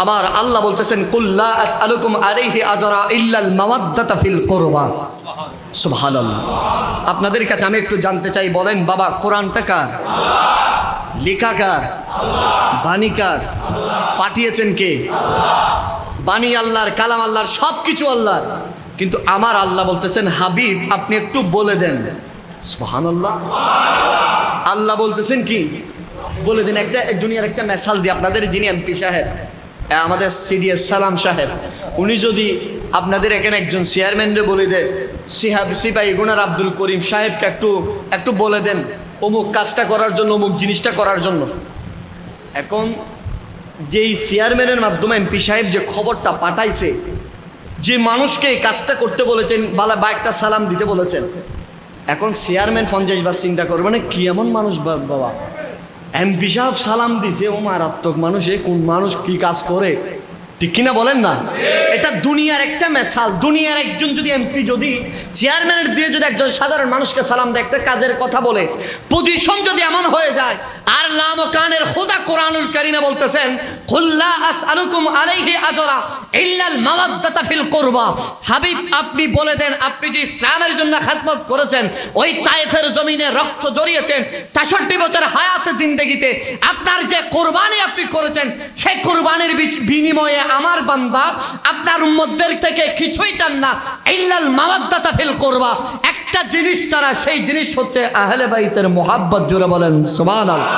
আবার আল্লাহ বলতেছেন আজরা আপনাদের কাছে আমি একটু জানতে চাই, বলেন, বাবা, কোরআনটা কার? লেখা কার? বাণী কার? পাঠিয়েছেন কে? বাণী আল্লাহর, কালাম আল্লাহর সব কিছু আল্লাহর। কিন্তু আমার আল্লাহ বলতেছেন, হাবিব, আপনি একটু বলে দেন। সুবহানাল্লাহ। আল্লাহ বলতেছেন কি? বলে দিন, একটা দুনিয়ার একটা মেসাল দিই আপনাদের যিনি এমপি সাহেব আমাদের সিডিএস সালাম সাহেব, উনি যদি আপনাদের এখানে একজন চেয়ারম্যানরে বলে দেন সিহাব সিপাই গুনার আব্দুল করিম সাহেবকে একটু একটু বলে দেন অমুক কাজটা করার জন্য, অমুক জিনিসটা করার জন্য। এখন যেই চেয়ারম্যানের মাধ্যমে এমপি সাহেব যে খবরটা পাঠাইছে, যে মানুষকে এই কাজটা করতে বলেছেন, বালা বা একটা সালাম দিতে বলেছেন, এখন চেয়ারম্যান ফঞ্জাইশ বা চিন্তা করবে মানে কি এমন মানুষ বাবা? এমপি সালাম দিছে, ও মারাত্মক মানুষ, এ কোন মানুষ কি কাজ করে? ঠিক কিনা বলেন না? এটা দুনিয়ার একটা মেসাজ দুনিয়ার একজন যদি এমপি, যদি চেয়ারম্যানের দিয়ে যদি একজন সাধারণ মানুষকে সালাম দেয়, একটা কাজের কথা বলে পজিশন যদি এমন হয়ে যায় জমিনে রক্ত জড়িয়েছেন বছর হায়াতে জিন্দেগিতে আপনার যে কোরবানি আপনি করেছেন, সেই কোরবানির বিনিময়ে আমার বান্দা আপনার উম্মতদের থেকে কিছুই চান না। ইল্লাল মাওয়াদ্দাতা ফিল কুরবা। একটা জিনিস ছাড়া সেই জিনিস হচ্ছে আহলে বাইতের মোহাব্বত জুড়ে বলেন সুবহানাল্লাহ।